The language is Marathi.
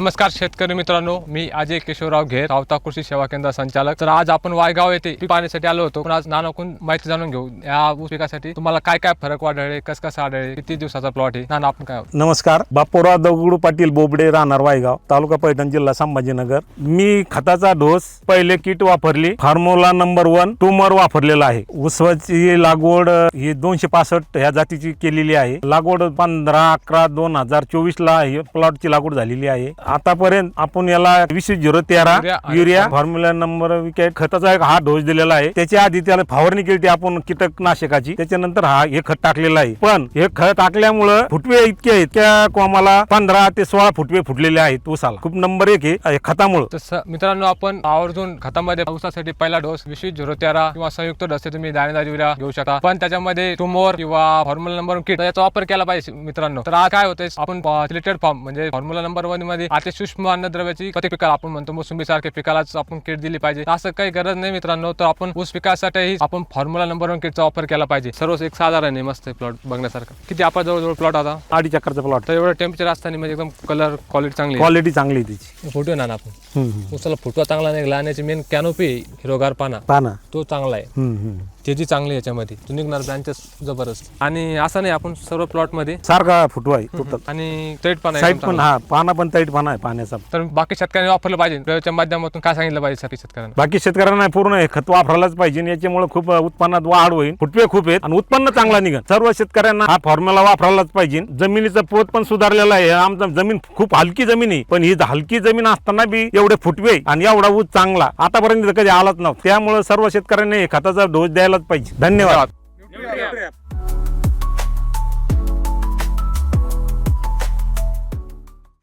नमस्कार शेतकरी मित्रांनो मी अजय केशवराव घेर रावता कृषी सेवा केंद्र संचालक. तर आज आपण वायगाव येथे पीक पाहण्यासाठी आलो होतो. पण आज नानाकून माहिती जाणून घेऊ. या ऊस पिकासाठी तुम्हाला काय काय फरक वाढले कस कसं आढळले किती दिवसाचा प्लॉट आहे? नाना आपण काय नमस्कार. बापूराव दगडू पाटील बोबडे राहणार वायगाव तालुका पैठण जिल्हा संभाजीनगर. मी खताचा डोस पहिले किट वापरली. फॉर्म्युला नंबर वन टूमर वापरलेला आहे. ऊसाची लागवड ही दोनशे पासष्ट ह्या जातीची केलेली आहे. लागवड पंधरा अकरा दोन हजार चोवीस ला प्लॉटची लागवड झालेली आहे. आतापर्यंत आपण याला वीस झिरो तेरा युरिया फॉर्म्युला नंबर विकेट खताचा एक हा डोस दिलेला आहे. त्याच्या आधी त्याला फवारणी केली आपण कीटकनाशकाची. त्याच्यानंतर हा हे खत टाकलेलं आहे. पण हे खत टाकल्यामुळं फुटवे इतके आहेत. त्या कोमाला पंधरा ते सोळा फुटवे फुटलेले आहेत ऊसाला. खूप नंबर एक आहे हे खतामुळं. मित्रांनो आपण आवर्जून खतामध्ये ऊसासाठी पहिला डोस विशेष झिरो तेरा किंवा संयुक्त डोस तुम्ही दाणेदार युरिया घेऊ शकता. पण त्याच्यामध्ये टुमोर किंवा फॉर्म्युला नंबर किट याचा वापर केला पाहिजे मित्रांनो. तर आज काय होतंय? आपण सिलेक्टेड फॉर्म म्हणजे फॉर्म्युला नंबर वनमध्ये अति सूक्ष्म अन्नद्रव्याची प्रत्येक पिकाला आपण म्हणतो? मोसंबी सारख्या पिकालाच आपण किट दिली पाहिजे. असं काही गरज नाही मित्रांनो. तर आपण ऊस पिकासाठीही आपण फॉर्म्युला नंबर वन किटचा वापर केला पाहिजे. सर्व एक साधारण आहे मस्त प्लॉट बघण्यासारखं. किती आपण जवळजवळ प्लॉट आता? अडीच चक्करचा प्लॉट तर एवढं टेम्परेचर असताना म्हणजे एकदम कलर क्वालिटी चांगली आहे. क्वालिटी चांगली आहे त्याची फोटो ना आपण. हम्म, हम्म. उसाला फुटवा चांगला निघाला आणि याची मेन कॅनोपी हिरोगार पाना. पाना. तो चांगला आहे. हम्म, हम्म. त्याची चांगली याच्यामध्ये तो निघणार ब्रांचेस जबरदस्त. आणि असं नाही आपण सर्व प्लॉटमध्ये सारखा फुटवा आहे आणि स्ट्रेट पाना आहे साईड एकदम पण चांगला. हा पाना पण ताईट पाना आहे पाण्याचा. तर बाकी शेतकऱ्यांनी वापरलं पाहिजे. प्रयोगच्या माध्यमातून काय सांगितलं पाहिजे बाकी शेतकऱ्यांना? बाकी शेतकऱ्यांना पूर्ण हे खत वापरायलाच पाहिजे आणि याच्यामुळे खूप उत्पन्नात वाढ होईल फुटवे खूप आहेत आणि उत्पन्न चांगला निघेल. सर्व शेतकऱ्यांना हा फॉर्म्युला वापरायलाच पाहिजे. जमिनीचा पोत पण सुधारलेला आहे. आमचा जमीन खूप हलकी जमीन आहे पण ही हलकी जमीन असताना बी एवढे फुटवे आणि एवढा ऊस चांगला. आतापर्यंत कधी आलाच नव्हता. त्यामुळे सर्व शेतकऱ्यांनी हे खताचा डोस द्यायलाच पाहिजे. धन्यवाद. धन्यवाद